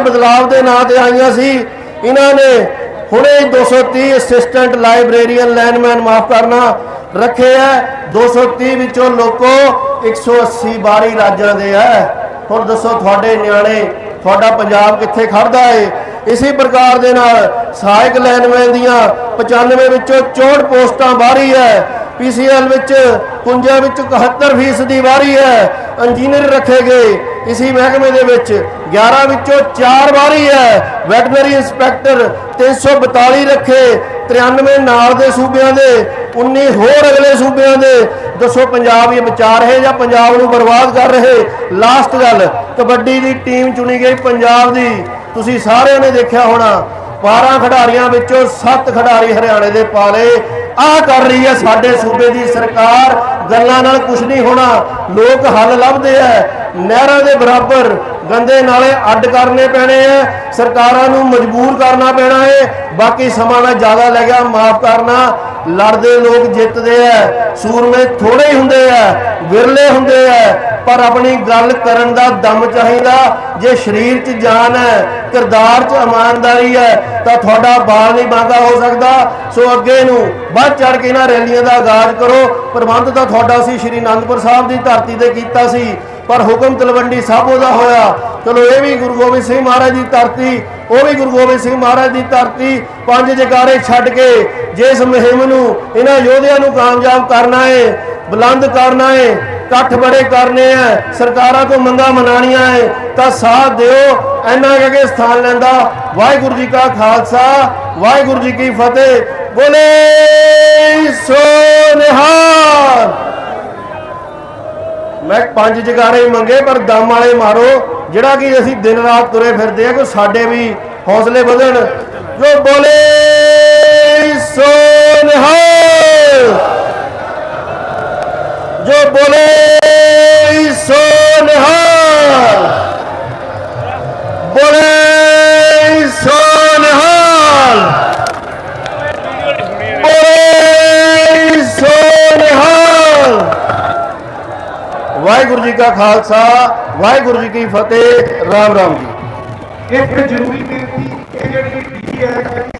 ਬਦਲਾਵ ਦੇ ਨਾਂ ਤੇ ਆਈਆਂ ਸੀ। ਇਹਨਾਂ ਨੇ ਹੁਣੇ 230 ਅਸਿਸਟੈਂਟ ਲਾਇਬ੍ਰੇਰੀਅਨ ਲੈਂਡਮੈਨ ਮਾਫ ਕਰਨਾ ਰੱਖੇ ਐ 230 ਵਿੱਚੋਂ ਲੋਕੋ 180 ਬਾਹਰੀ ਰਾਜਾਂ ਦੇ ਐ ਹੁਣ ਦੱਸੋ ਤੁਹਾਡੇ ਨਿਆਣੇ, ਤੁਹਾਡਾ ਪੰਜਾਬ ਕਿੱਥੇ ਖੜਦਾ ਏ? ਇਸੇ ਪ੍ਰਕਾਰ ਦੇ ਨਾਲ ਸਹਾਇਕ ਲੈਂਡਮੈਨ ਦੀਆਂ 95 ਵਿੱਚੋਂ 64 ਪੋਸਟਾਂ ਬਾਹਰੀ ਐ ਪੀਸੀਐਲ ਵਿੱਚ ਪੁੰਜਾ ਵਿੱਚ 71 ਫੀਸਦੀ ਦੀ ਵਾਰੀ ਹੈ। ਇੰਜੀਨੀਅਰ ਰੱਖੇ ਗਏ। ਇਸੇ ਮਹਿਕਮੇ ਦੇ ਵਿੱਚ 11 ਵਿੱਚੋਂ 4 ਵਾਰੀ ਹੈ। ਵੈਟਰਨਰੀ ਇੰਸਪੈਕਟਰ 342 ਰੱਖੇ। 93 ਨਾਲ ਦੇ ਸੂਬਿਆਂ ਦੇ 19 ਹੋਰ ਅਗਲੇ ਸੂਬਿਆਂ ਦੇ। ਦੱਸੋ ਪੰਜਾਬ ਇਹ ਵਿਚਾਰ ਹੈ ਜਾਂ ਪੰਜਾਬ ਨੂੰ ਬਰਬਾਦ ਕਰ ਰਹੇ? ਲਾਸਟ ਗੱਲ, ਕਬੱਡੀ ਦੀ ਟੀਮ ਚੁਣੀ ਗਈ ਪੰਜਾਬ ਦੀ। ਤੁਸੀਂ ਸਾਰਿਆਂ ਨੇ ਦੇਖਿਆ ਹੋਣਾ 12 ਖਿਡਾਰੀਆਂ ਵਿੱਚੋਂ 7 ਖਿਡਾਰੀ ਹਰਿਆਣੇ ਦੇ ਪਾਲੇ ਆ ਕਰ ਰਹੀ ਹੈ ਸਾਡੇ ਸੂਬੇ ਦੀ ਸਰਕਾਰ। ਗੱਲਾਂ ਨਾਲ ਕੁਝ ਨਹੀਂ ਹੋਣਾ। ਲੋਕ ਹੱਲ ਲੱਭਦੇ ਐ ਨਹਿਰਾਂ ਦੇ ਬਰਾਬਰ ਗੰਦੇ ਨਾਲੇ ਅੱਡ ਕਰਨੇ ਪੈਣੇ ਐ ਸਰਕਾਰਾਂ ਨੂੰ ਮਜਬੂਰ ਕਰਨਾ ਪੈਣਾ ਏ। ਬਾਕੀ ਸਮਾਂ ਮੈਂ ਜ਼ਿਆਦਾ ਲੈ ਗਿਆ, ਮਾਫ ਕਰਨਾ। ਲੜਦੇ ਲੋਕ ਜਿੱਤਦੇ ਐ ਸੂਰਮੇ ਥੋੜੇ ਹੀ ਹੁੰਦੇ ਐ ਵਿਰਲੇ ਹੁੰਦੇ ਐ ਪਰ ਆਪਣੀ ਗੱਲ ਕਰਨ ਦਾ ਦਮ ਚਾਹੀਦਾ। ਜੇ ਸਰੀਰ 'ਚ ਜਾਨ ਹੈ, ਕਿਰਦਾਰ 'ਚ ਇਮਾਨਦਾਰੀ ਹੈ, ਤਾਂ ਤੁਹਾਡਾ ਬਾਲ ਨਹੀਂ ਬਾਂਗਾ ਹੋ ਸਕਦਾ। ਸੋ ਅੱਗੇ ਨੂੰ ਵੱਧ ਚੜ ਕੇ ਇਹਨਾਂ ਰੈਲੀਆਂ ਦਾ ਆਗਾਜ਼ ਕਰੋ। ਪ੍ਰਬੰਧ ਤਾਂ ਤੁਹਾਡਾ ਸੀ, ਸ਼੍ਰੀ ਅਨੰਦਪੁਰ ਸਾਹਿਬ ਦੀ ਧਰਤੀ ਤੇ ਕੀਤਾ ਸੀ, ਪਰ ਹੁਕਮ ਤਲਵੰਡੀ ਸਾਬੋ ਦਾ ਹੋਇਆ। ਚਲੋ ਇਹ ਵੀ ਗੁਰੂ ਗੋਬਿੰਦ ਸਿੰਘ ਮਹਾਰਾਜ ਦੀ ਧਰਤੀ, ਉਹ ਵੀ ਗੁਰੂ ਗੋਬਿੰਦ ਸਿੰਘ ਮਹਾਰਾਜ ਦੀ ਧਰਤੀ, ਪੰਜ ਜਗਾਰੇ ਛੱਡ ਕੇ ਜਿਸ ਮੁਹਿੰਮ ਨੂੰ ਇਹਨਾਂ ਯੋਧਿਆਂ ਨੂੰ ਕਾਮਯਾਬ ਕਰਨਾ ਹੈ ਬੁਲੰਦ ਕਰਨਾ ਹੈ ਇਕੱਠ ਬੜੇ ਕਰਨੇ ਆ, ਸਰਕਾਰਾਂ ਤੋਂ ਮੰਗਾ ਮਨਾਣੀਆਂ ਹੈ ਤਾਂ ਸਾਥ ਦਿਓ ਐਨਾ ਕੇ ਸਥਾਨ ਲੈਂਦਾ। ਵਾਹਿਗੁਰੂ ਜੀ ਕਾ ਖਾਲਸਾ, ਵਾਹਿਗੁਰੂ ਜੀ ਕੀ ਫਤਿਹ, ਬੋਲੇ! ਮੈਂ ਪੰਜ ਜਗਾਰੇ ਮੰਗੇ, ਪਰ ਦਮ ਵਾਲੇ ਮਾਰੋ। ਜਿਹੜਾ ਕਿ ਅਸੀਂ ਦਿਨ ਰਾਤ ਤੁਰੇ ਫਿਰਦੇ ਆ, ਕਿ ਸਾਡੇ ਵੀ ਹੌਸਲੇ ਵਧਣ। ਜੋ ਬੋਲੇ ਵਾਹਿਗੁਰੂ ਜੀ ਕਾ ਖਾਲਸਾ, ਵਾਹਿਗੁਰੂ ਜੀ ਕੀ ਫਤਿਹ, ਰਾਮ ਰਾਮ ਜੀ। ਇੱਕ ਜ਼ਰੂਰੀ ਬੇਨਤੀ, ਇਹ ਜਿਹੜੀ ਡੀ ਹੈ